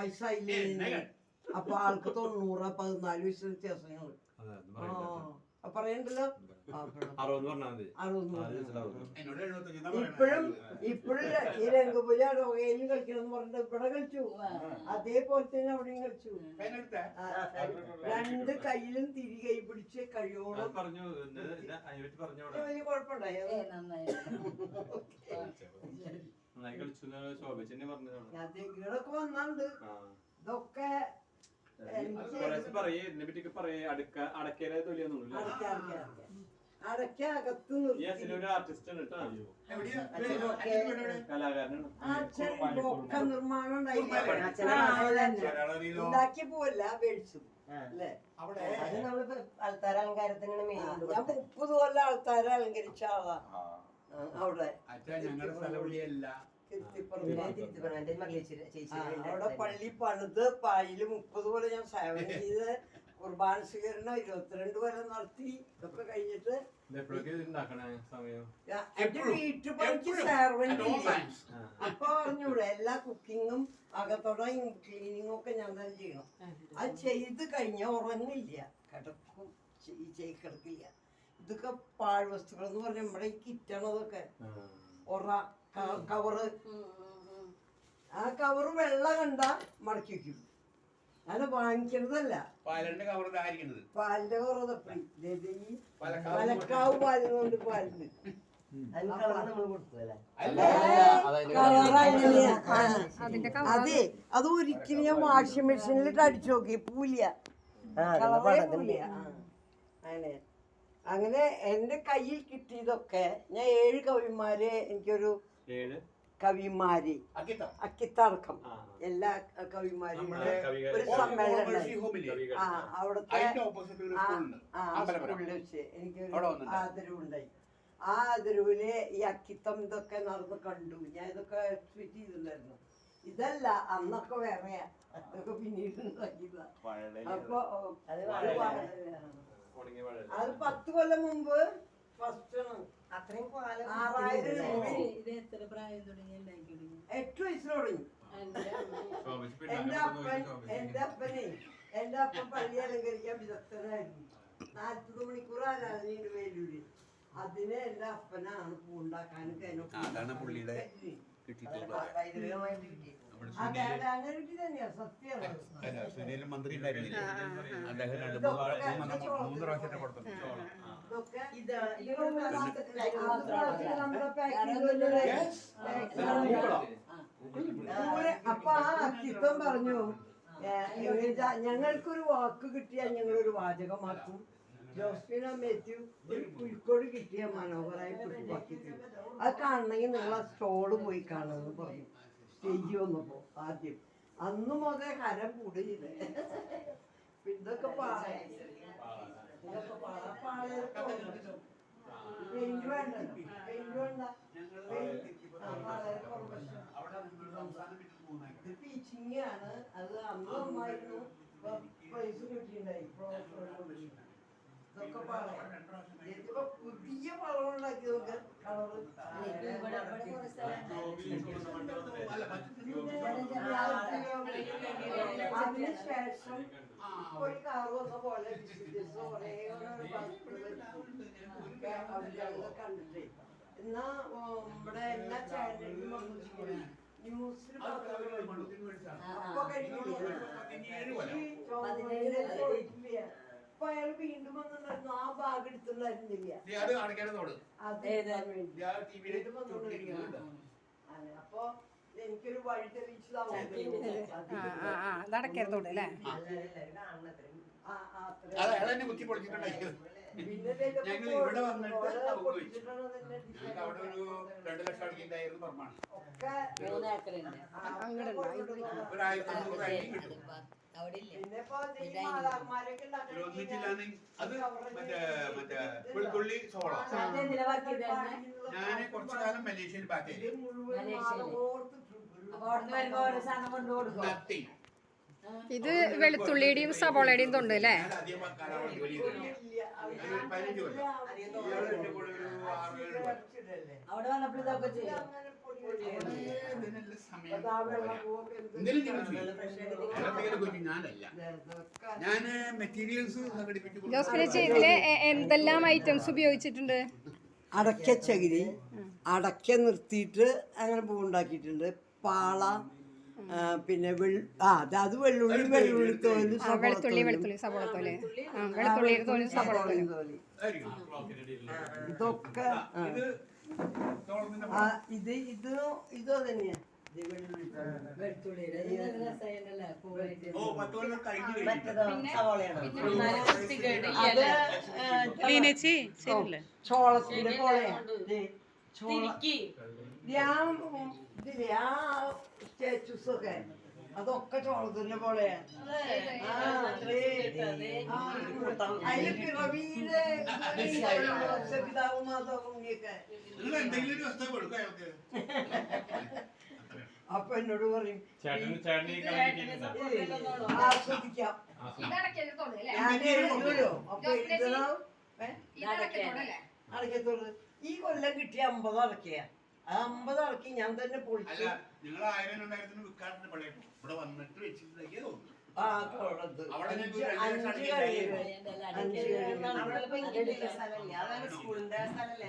വയസ്സായില്ലേ? അപ്പൊ ആൾക്ക് തൊണ്ണൂറ് പതിനാല് വയസ്സ് വ്യത്യാസങ്ങൾ ഇപ്പഴും പറയണ്ടല്ലോ? ഇപ്പോഴും. ഇപ്പോഴും ഈ രംഗപൂജ റോഗയിലും കളിക്കണം എന്ന് പറഞ്ഞിട്ട് ഇവിടെ കളിച്ചു. അതേപോലെ തന്നെ അവിടെയും കളിച്ചു. രണ്ട് കയ്യിലും തിരി കൈ പിടിച്ച് കഴിയോളം പറഞ്ഞു വലിയ കുഴപ്പമുണ്ടായോ. നന്നായി കളിച്ചു ശോഭിച്ചെന്നെ വന്നാണ്ട്. ഇതൊക്കെ പറയേ ഇതിനെ പറയേ. അടുക്ക അടക്കേരെ അകത്ത് ഒരു ആർട്ടിസ്റ്റ് ആണ്? കലാകാരനാണ്. നിർമ്മാണം. ഉണ്ടാക്കി പോവല്ല മേടിച്ചു അത് അലങ്കാരത്തിനാണ് മെയിൻ ഞാൻ മുപ്പത് കൊല്ലം ആൾക്കാരെ അലങ്കരിച്ച ആളാ. അവിടെ. അച്ഛാ ഞങ്ങളുടെ സ്ഥലവിളിയല്ല പറഞ്ഞു അവിടെ പള്ളി പണിത് പായിൽ മുപ്പത് പോലെ ഞാൻ സേവനം ചെയ്ത് കുർബാന സ്വീകരണം ഇരുപത്തിരണ്ട് വരെ നടത്തി. ഇതൊക്കെ കഴിഞ്ഞിട്ട് എന്റെ വീട്ടുപണിക്ക്. സെർവന്റ്. അപ്പൊ പറഞ്ഞൂടെ എല്ലാ കുക്കിങ്ങും അകത്തോടും ക്ലീനിങ്ങും ഒക്കെ ഞാൻ തന്നെ ചെയ്യണം. അത്. ചെയ്ത് കഴിഞ്ഞ ഉറങ്ങില്ല. കിടക്കും. കിടക്കില്ല. ഇതൊക്കെ പാഴ്വസ്തുക്കൾ എന്ന് പറഞ്ഞാൽ നമ്മുടെ ഈ കിറ്റണതൊക്കെ. ആ. കവറ്. ആ കവറ് വെള്ള കണ്ട മടക്കി വെക്കും. അത് വാങ്ങിക്കുന്നതല്ല പാലിന്റെ കവർ പാലിന്റെ കവറ് തപ്പി ദേ ദേ ഈ പാലക്കാവ് പാലിനുണ്ട് പാലിന്. അതെ അത് ഒരിക്കലും ഞാൻ വാഷിംഗ് മെഷീനിലിട്ട് അടിച്ചു നോക്കി. പടം അങ്ങനെ. അങ്ങനെ എന്റെ കയ്യിൽ കിട്ടിയതൊക്കെ ഞാൻ ഏഴ് കവിമാര് എനിക്കൊരു ഏഴ്. കവിമാര്. അക്കിത്ത. അക്കിത്തടക്കം എല്ലാ കവിമാരും. ഒരു സമ്മേളനം. ആ അവിടുത്തെ സ്കൂളിൽ വെച്ച് എനിക്ക് ആദരവുണ്ടായി. ആ ആദരവിൽ ഈ അക്കിത്തം ഇതൊക്കെ നടന്ന് കണ്ടു. ഞാൻ ഇതൊക്കെ ട്വീറ്റ് ചെയ്തിട്ടുണ്ടായിരുന്നു. ഇതല്ല അന്നൊക്കെ വേറെ അതൊക്കെ പിന്നീട് ഉണ്ടാക്കിയതാ. അപ്പൊ അത് പത്ത് കൊല്ലം മുമ്പ് അത്രയും പാലം ആറായിരം രൂപ. ഇത് എത്ര പ്രായം തുടങ്ങി? ഉണ്ടാക്കി തുടങ്ങി. എട്ട് വയസ്സിൽ തുടങ്ങി. ശോഭിച്ച് പിന്നെ എന്റെ അപ്പൻ നോക്കി ശോഭിച്ച്. എന്റെ അപ്പനെ എന്റെ അപ്പൻ പള്ളി അലങ്കരിക്കാൻ വിദഗ്ധനായിരുന്നു. നാൽപ്പത് മണിക്കൂർ ആരാധനയുണ്ട് വേലൂര് അതിന് എന്റെ അപ്പനാണ് പൂണ്ടാക്കാനും അതിനൊക്കെ അല്ല സുനിൽ മന്ത്രി ഉണ്ടായിരുന്നില്ലേ അദ്ദേഹം രണ്ട് മൂന്ന് പ്രാവശ്യത്തെ കൊടുത്തു. അപ്പൊ ആ അസ്തിത്വം പറഞ്ഞു ഞങ്ങൾക്കൊരു വാക്ക് കിട്ടിയാൽ ഞങ്ങളൊരു വാചകമാക്കും ജോസ്ഫിന മാത്യു ഒരു പുൽക്കോട് കിട്ടിയ മനോഹരമായി പുഷ്പാക്കി അത് കാണണമെങ്കിൽ നിങ്ങൾ ആ സ്റ്റോൾ പോയി കാണുമെന്ന് പറഞ്ഞു സ്റ്റേജ് വന്നപ്പോ ആദ്യം. അന്ന് മുതൽ ഹരം കൂടുകയില്ല ഇതൊക്കെ ഇതൊക്കെ ഇത് ടീച്ചിങ് ആണ്. അത് അന്ന് പ്രൈസ് കിട്ടിയിട്ടുണ്ടായി. ഇതൊക്കെ പാളയ ഇതിപ്പോ പുതിയ പളം ഉണ്ടാക്കി നോക്ക്. കളറ്. ഇവിടെ ഇവിടെ കുറെ സ്ഥലം അതിന് ശേഷം ഒരു കാറ് വന്ന പോലെ വിസിറ്റേഴ്സ് കുറേ കണ്ടിട്ടേ. എന്നാ നമ്മുടെ എല്ലാ ചാനലിലും വന്നു ന്യൂസിൽ അപ്പൊ കഴിഞ്ഞില്ലേ അപ്പൊ അയാൾ വീണ്ടും വന്നിട്ടുണ്ടായിരുന്നു. ആ വേണ്ടി. അപ്പൊ എനിക്കൊരു വഴി നടക്കരുതോട് അല്ലേ? ഞങ്ങൾ ഇവിടെ വന്നിട്ട് അവിടെ ഒരു രണ്ട് ലക്ഷം അടിക്കുണ്ടായിരുന്നു ഒരു ആയിരത്തി അഞ്ഞൂറ് അടി കിട്ടും. വെളുത്തുള്ളി സോള. ഇടുന്നെ? ഞാൻ കുറച്ചു കാലം മലേഷ്യയിൽ ബാക്കി ഇത് ഇത് വെളുത്തുള്ളിയുടെയും സവോളയുടെയും തൊണ്ട് അല്ലേ? ഇതിൽ എന്തെല്ലാം ഐറ്റംസ് ഉപയോഗിച്ചിട്ടുണ്ട്? അടക്ക ചകിരി അടക്ക നിർത്തിയിട്ട് അങ്ങനെ പൂണ്ടാക്കിയിട്ടുണ്ട് പാള പിന്നെ അതാത് ആ അത് വെള്ളുള്ളി വെള്ളുള്ളി തോൽ വെളുത്തുള്ളി വെളുത്തുള്ളി സവോള തോൽ. വെളുത്തുള്ളി തോൽ സവോള തോൽ. തോൽ. ഇതൊക്കെ ഇത് ഇത് ഇത് തന്നെയാ ലീനച്ചി ചോളത്തിന്റെ പോലെയാ ദേ, ചോള ആ സ്റ്റാച്യൂസ് ഒക്കെ. അതൊക്കെ ചോളത്തിന്റെ പോലെയാ ആ, ദേ, ആ, അതിൽ പിറവിയിലെ പിതാവും മാതാവും ഉണ്ണിയൊക്കെ. നിങ്ങൾ എന്തെങ്കിലും ഒരു വസ്തു കൊടുക്കും അയാൾക്ക്. അപ്പൊ എന്നോട് പറയും ചേട്ടന് ചേട്ടന് ഈ കളി കിട്ടിയിട്ടുണ്ടോ? "ഏയ്, ആസ്വദിക്കാം. അപ്പൊ? അടക്കത്തോട് ഈ കൊല്ലം കിട്ടിയ അമ്പത് അടക്കയാ ആ അമ്പത് അടക്കി ഞാൻ തന്നെ അല്ല പൊളിച്ചു നിങ്ങൾ ആയിരം രണ്ടായിരത്തിന് വിൽക്കാറുണ്ട് പഴയ ഇവിടെ വന്നിട്ട് വെച്ചിട്ടുണ്ടെങ്കിൽ തോന്നുന്നു ആ തോളത്ത് അവിടെ അഞ്ച് ഞങ്ങൾക്ക് അഞ്ച് അഞ്ച് കഴിയും. അഞ്ച് അവിടെ ഇപ്പൊ ഇരിക്കുന്ന സ്ഥലമില്ല? അതാണ് സ്കൂളിന്റെ സ്ഥലല്ലേ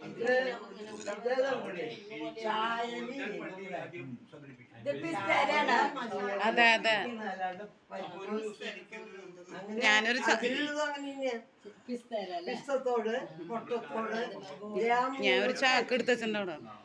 ഇത് ഇതേതാ ഇവിടെ? ചായനി ഇത് അതെ, അതെ. ഞാനൊരു പിസ്തത്തോട് ഞാൻ ഒരു ചാക്ക് എടുത്ത് വെച്ചിട്ടുണ്ട് അവിടെ മുട്ടത്തോട്.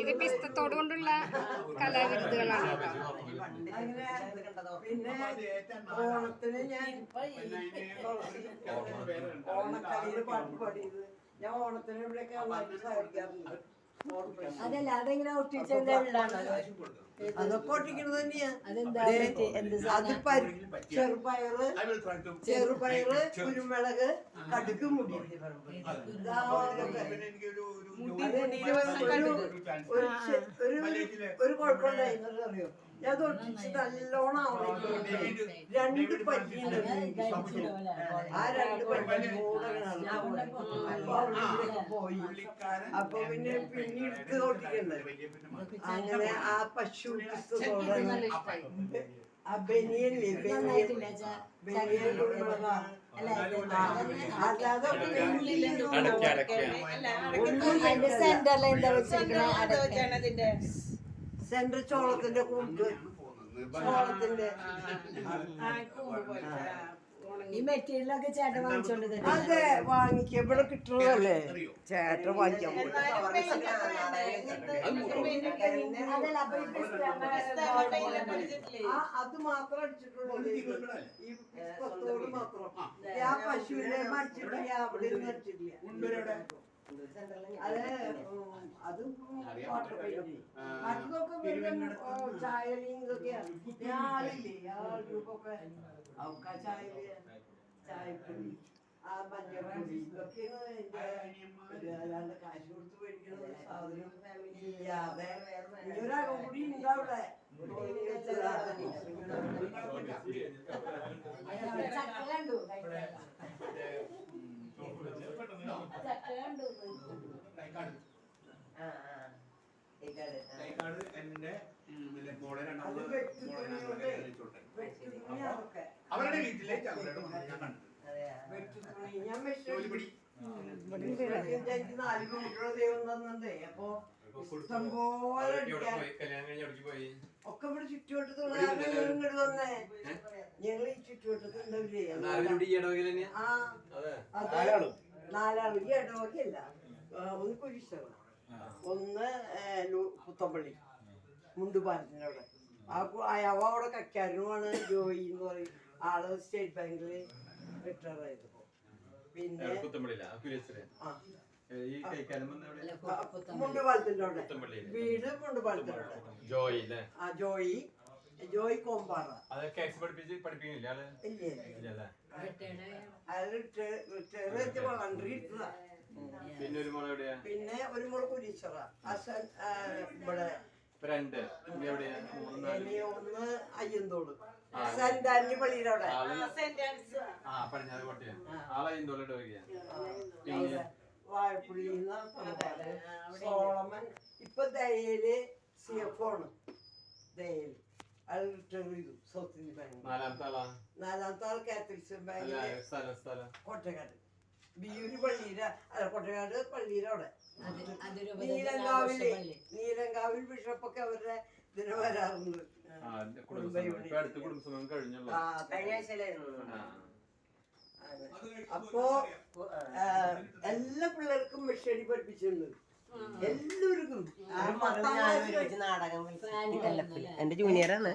ഇത് പിസ്തത്തോട് കൊണ്ടുള്ള കലാവിരുദ്ധകളാണ് അങ്ങനെ പിന്നെ ഓണത്തിന് ഞാൻ ഓണക്കളിയിൽ പാട്ട് പാടിയത്. ഞാൻ ഓണത്തിന് ഇവിടെയൊക്കെ സഹായിക്കാറുണ്ട് അതല്ല അതെങ്ങനെ അതൊക്കെ ഒട്ടിക്കണത് തന്നെയാ. അത് ചെറുപയറ് ചെറുപയറ് കുരുമുളക് കടുക്ക് മുടി. ഒരു ഒരു കുഴപ്പമുണ്ടായിരുന്നു അറിയോ ഞാൻ നല്ലോണം രണ്ട് ആ രണ്ട് പോയി. അപ്പൊ പിന്നെ പിന്നെ എടുത്ത് അങ്ങനെ ആ പശു ആ ബനിയല്ലേ ബനിയൻ ബനിയൻ അല്ലാതെ സെന്ററിൽ എന്താ സെൻട്രൽ ചോളത്തിന്റെ കൂട്ട് ചോളത്തിന്റെ. ഈ മെറ്റീരിയലൊക്കെ ചേട്ടൻ വാങ്ങിച്ചോണ്ട് അതെ വാങ്ങിക്ക ഇവിടെ കിട്ടുന്നതല്ലേ ചേട്ടൻ വാങ്ങിക്കാൻ അത് മാത്രം അടിച്ചിട്ടുള്ളൂ. ഈ പത്തോട് മാത്രം. ആ. പശുവിനെ മരിച്ചിട്ടില്ല അവിടെ ഇരുന്ന് അടിച്ചിട്ടില്ല അത് അത് വാട്ടർ പെയിന്റ് മറ്റതൊക്കെ വെറും ചായലിങ് ഇതൊക്കെയാണ് ആളില്ലേ ആ ഗ്രൂപ്പൊക്കെ. അവർക്ക് ആ ചായൽ ചായപ്പൊടി ആ മഞ്ഞപ്പൊടി ഇതൊക്കെയാണ് അല്ലാണ്ട് കാശ് കൊടുത്ത് മേടിക്കുന്ന സാധനം. ഇല്ലാതെ ഒരാളും കൂടി ഉണ്ട് അവിടെ. തോന്നി വെച്ചതാണ്. ചക്ക കണ്ടു എന്റെ മോളെ രണ്ടാമത് അവരുടെ വീട്ടിലെ ഞാൻ കണ്ടു വെട്ടി തുണി ഞാൻ മെഷീൻ ജോലിപടി എനിക്ക് നാല് മണിക്കുള്ള ദൈവം തന്നേ അപ്പൊ ഒക്കെ ഇവിടെ ചുറ്റുവട്ടത്തുള്ള കാരണം ഇങ്ങോട്ട് വന്നേ. ഞങ്ങൾ ഈ ചുറ്റുവട്ടത്ത് ഉണ്ടാവില്ലേ ആ. അത്. നാലാൾ. ഈ ഇടവകയല്ല. ആ, ഒന്ന് കുരിശകം ഒന്ന് പുത്തമ്പള്ളി. മുണ്ടുപാലത്തിന്റെ അവിടെ ആ അവിടെ കക്കാരനുമാണ് ജോയി എന്ന് പറയും. ആൾ സ്റ്റേറ്റ് ബാങ്കിൽ റിട്ടയർ ആയതിപ്പോ പിന്നെ ആ. വീട് ജോയി അല്ലേ? ആ ജോയി. ജോയി കോമ്പാറ. അതൊക്കെ എക്സ് പഠിപ്പിച്ച് പഠിപ്പിക്കുന്നില്ല പിന്നെ ഒരു മോളെ എവിടെയാ? പിന്നെ ഒരു മുള കുരീശ്വറ അസൻ ഇവിടെ. രണ്ട് ഒന്ന് അയ്യന്തോട്. സെന്റ് ആന്റണി പള്ളിയിലവിടെ ആ കോട്ടയാ. വരിക പിന്നെ വാഴപ്പുള്ളിന്ന് സോളമൻ. ഇപ്പൊ ദയയിൽ സി എഫ് ആണ്. ദയയിൽ അയാൾ റിട്ടയർ ചെയ്തു സൗത്ത് ഇന്ത്യൻ ബാങ്ക് നാലാമത്തെ ആൾ കാത്തലിക്സ് അല്ല ബാങ്കിൽ സ്ഥലം സ്ഥലം. കോട്ടക്കാട്. ബിയൂര് പള്ളിയിലെ അല്ല കോട്ടക്കാട് പള്ളിയിലെ അവിടെ. നീലങ്കാവിൽ. നീലങ്കാവിൽ ബിഷപ്പൊക്കെ അവരുടെ ഇതിന് വരാറുണ്ട്. കുടുംബസമയം കഴിഞ്ഞല്ലോ ആ, കഴിഞ്ഞ ആഴ്ചയിലായിരുന്നു ആ. അപ്പോ എല്ലാ പിള്ളേർക്കും മെഷീനി പഠിപ്പിച്ചിരുന്നു. എല്ലാവർക്കും. എന്റെ ജൂനിയറാണ്.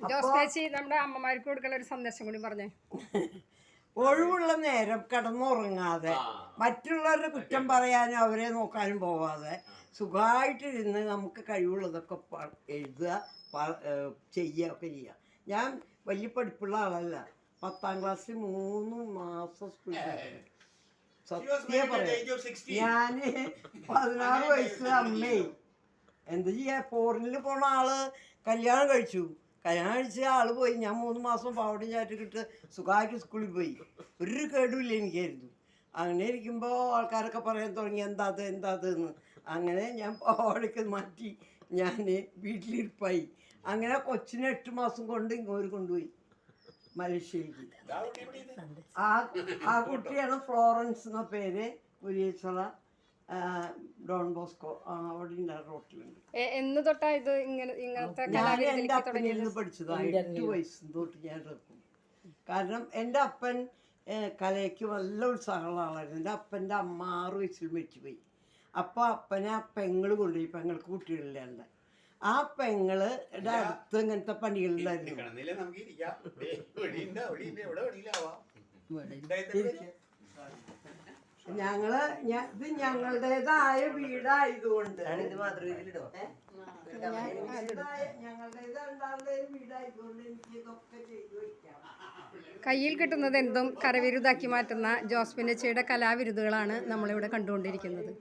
ജോസ് ചേച്ചി നമ്മുടെ അമ്മമാർക്ക് കൊടുക്കുന്ന ഒരു സന്ദേശം കൂടി പറഞ്ഞേ. ഒഴിവുള്ള നേരം കിടന്നുറങ്ങാതെ മറ്റുള്ളവരുടെ കുറ്റം പറയാനും അവരെ നോക്കാനും പോവാതെ സുഖമായിട്ടിരുന്ന് നമുക്ക് കഴിവുള്ളതൊക്കെ എഴുതുക ചെയ്യുക ഒക്കെ ചെയ്യുക ഞാൻ വലിയ പഠിപ്പുള്ള ആളല്ല. പത്താം ക്ലാസ്സിൽ മൂന്ന് മാസം സ്കൂളിൽ. സത്യം പറയാം. ഞാൻ പതിനാറ് വയസ്സ് അമ്മേ. എന്ത് ചെയ്യാ? ഫോറിനിൽ പോണ ആൾ കല്യാണം കഴിച്ചു. കല്യാണം കഴിച്ച ആൾ പോയി. ഞാൻ മൂന്ന് മാസം പാവടം ചാറ്റിക്കിട്ട് സുഖമായിട്ട് സ്കൂളിൽ പോയി. ഒരു കേടുമില്ല എനിക്കായിരുന്നു. അങ്ങനെ ഇരിക്കുമ്പോൾ ആൾക്കാരൊക്കെ പറയാൻ തുടങ്ങി എന്താ അത്? എന്താ അതെന്ന് അങ്ങനെ ഞാൻ പാവടയ്ക്ക് മാറ്റി ഞാൻ വീട്ടിലിരിപ്പായി. അങ്ങനെ കൊച്ചിനെ എട്ട് മാസം കൊണ്ട് ഇങ്ങോട്ട് കൊണ്ടുപോയി. മലേഷ്യയിലേക്ക്. ആ ആ കുട്ടിയാണ് ഫ്ലോറൻസ് എന്ന പേര്. കുരിയച്ചറ ഡോൺ ബോസ്കോ അവിടെ റോട്ടിലുണ്ട്. എന്ന് തൊട്ടാ ഇത് ഇങ്ങനെ ഇങ്ങനത്തെ ഞാൻ എന്റെ അപ്പനിൽ തുടങ്ങിയത്? നിന്ന് പഠിച്ചതാണ് എട്ട് വയസ്സ് തൊട്ട് ഞാൻ ഇറക്കും കാരണം എന്റെ അപ്പൻ കലയ്ക്ക് നല്ല ഉത്സാഹമുള്ള ആളായിരുന്നു. എന്റെ അപ്പന്റെ അമ്മ ആറ് വയസ്സിൽ മരിച്ചുപോയി. അപ്പോൾ അപ്പനെ ആ പെങ്ങൾ കൊണ്ടുപോയി. പെങ്ങൾക്ക് കുട്ടികളില്ലാണ്ട്. ആ പെങ്ങൾ അടുത്ത് ഇങ്ങനത്തെ പണികളുണ്ടായിരുന്നു. ഞങ്ങൾ ഇത് ഞങ്ങളുടേതായ വീടായതുകൊണ്ട്. കയ്യിൽ കിട്ടുന്നത് എന്തും കരവിരുതാക്കി മാറ്റുന്ന ജോസ്മിനച്ചയുടെ കലാവിരുതുകളാണ് നമ്മളിവിടെ കണ്ടുകൊണ്ടിരിക്കുന്നത്.